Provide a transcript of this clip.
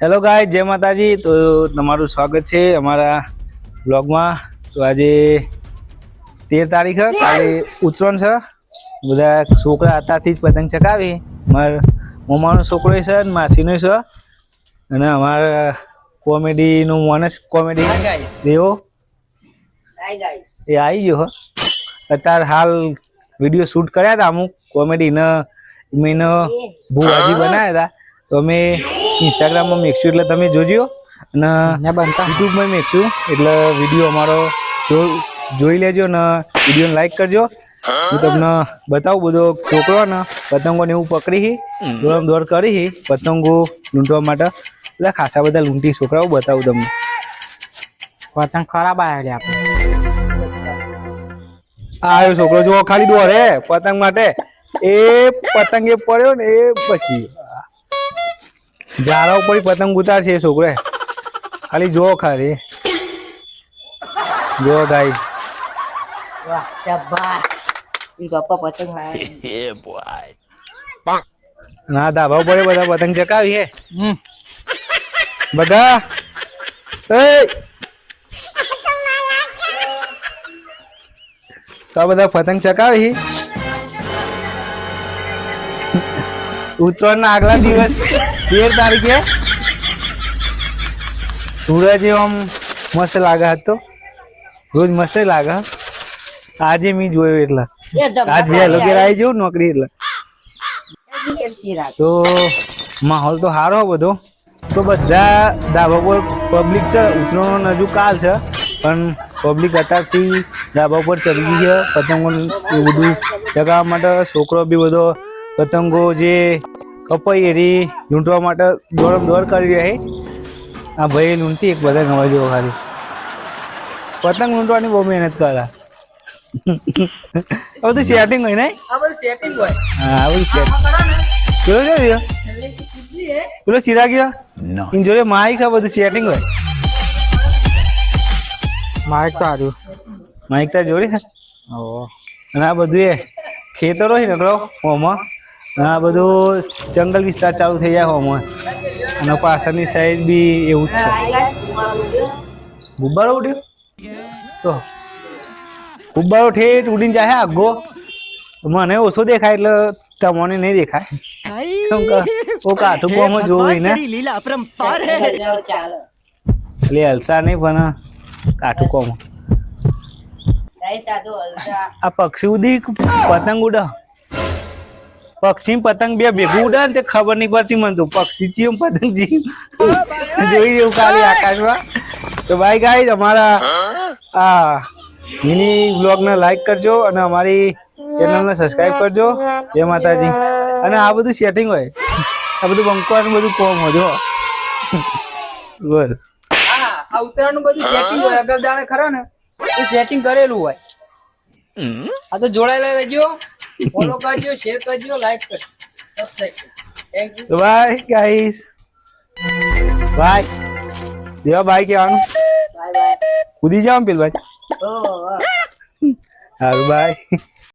Hello ગાય જય માતાજી. તો તમારું સ્વાગત છે અમારા બ્લોગમાં તો આજે તેર તારીખ કાલે ઉત્તરાયણ છે. બધા છોકરા અત્યારથી જ પતંગ ચકાવી મારા મમ્માનો છોકરો છે અને માસીનો છે. અને અમારા કોમેડીનું માણસ કોમેડી દેવો. એ આવી ગયો હો. અત્યારે હાલ વીડિયો શૂટ કર્યા હતા અમુક કોમેડીને મેં ભૂવાજી બનાવ્યા હતા. તો અમે ઇન્સ્ટાગ્રામમાં મેકશું એટલે તમે જોજો. અને યુટ્યુબમાં મેકશું. એટલે વીડિયો અમારો જો જોઈ લેજો ને વિડીયોને લાઈક કરજો. હું તમને બતાવું બધો છોકરો ને પતંગો ને એવું પકડી દોડ દોડ કરી પતંગો લૂંટવા માટે. એટલે ખાસા બધા લૂંટી છોકરાઓ બતાવું તમને. પતંગ ખરાબ આવ્યા છે આપણે આવ્યો છોકરો જો ખાલી દોડે પતંગ માટે. એ પતંગ એ પડ્યો ને એ પછી. ઝાડા ઉપર પતંગ ઉતારશે છોકરે છોકરો. ખાલી જો ખાલી. જો ગાઈ. વાહ શાબાશ. ઈ ગપ્પા પતંગ લાયા ના ધાબા ઉપર બધા પતંગ ચકાવી હે. હમ. બધા? એ તો બધા પતંગ ચકાવી ઉત્તરાયણ ના આગલા દિવસ તેર તારીખે સૂરજ આમ મસ્ત લાગે હતો. રોજ મસ્ત લાગે. આજે મેં જોયો એટલે. આજ બે લોકો આવી જવું નોકરી એટલે. તો માહોલ તો સારો બધો. તો બધા ધાબા પર પબ્લિક છે ઉત્તરાયણ હજુ કાલ છે પણ પબ્લિક અત્યારથી ધાબા પર ચડી ગઈ છે. પતંગો એ બધું ચગાવવા માટે છોકરો બી બધો પતંગો જે કપાઈ એરી લૂંટવા માટે દોડ દોડ કરી રહ્યા છે. આ ભાઈ લૂંટી એક બધા ગમવા જેવો ખાલી. પતંગ લૂંટવાની બહુ મહેનત કરા. આ બધું સેટિંગ હોય ને? આ બધું સેટિંગ હોય. હા આ બધું સેટ કેવું છે પેલો ચિરાગ ગયો? એની જોડે માઇક આ બધું સેટિંગ હોય. માઇક તો આવ્યું માઇક તો જોડે છે. અને આ બધું એ ખેતરો છે નકળો ઓમાં. આ બધું જંગલ વિસ્તાર ચાલુ થઈ જાય હોમાં અને પાછળની સાઈડ બી એવું જ છે. ગુબ્બારો ઉડ્યો તો ગુબ્બારો ઠેઠ ઉડીને જાય આગો. મને ઓછો દેખાય એટલે તમને નહીં દેખાય. શું કે ઓ કાઠું કોમાં જોવું ને. ચાલો એટલે અલસા નહીં પણ કાઠું કોમ. આ પક્ષી ઉડી પતંગ ઉડે. પક્ષી પતંગ બે ભેગું ઉડે ને તે ખબર નહીં પડતી મને તો. પક્ષી ચીયું પતંગ ચીયું જોઈ જેવું ખાલી આકાશમાં. તો ભાઈ ગાઈ અમારા આ મિની બ્લોગને લાઈક કરજો અને અમારી ચેનલને સબસ્ક્રાઈબ કરજો. જય માતાજી. અને આ બધું સેટિંગ હોય. આ બધું બંકવાનું બધું કોમ હોય બોલ. આ ઉત્તરાયણનું બધું સેટિંગ હોય અગર દાડે ખરા ને એ સેટિંગ કરેલું હોય. આ તો જોડાયેલા રહેજો. ફોલો કરજો શેર કરજો લાઈક કરજો. Subscribe thank you bye guys bye દેવા બાય કહેવાનું? બાય બાય કૂદી જાવ પેલ ભાઈ ઓ વાહ બાય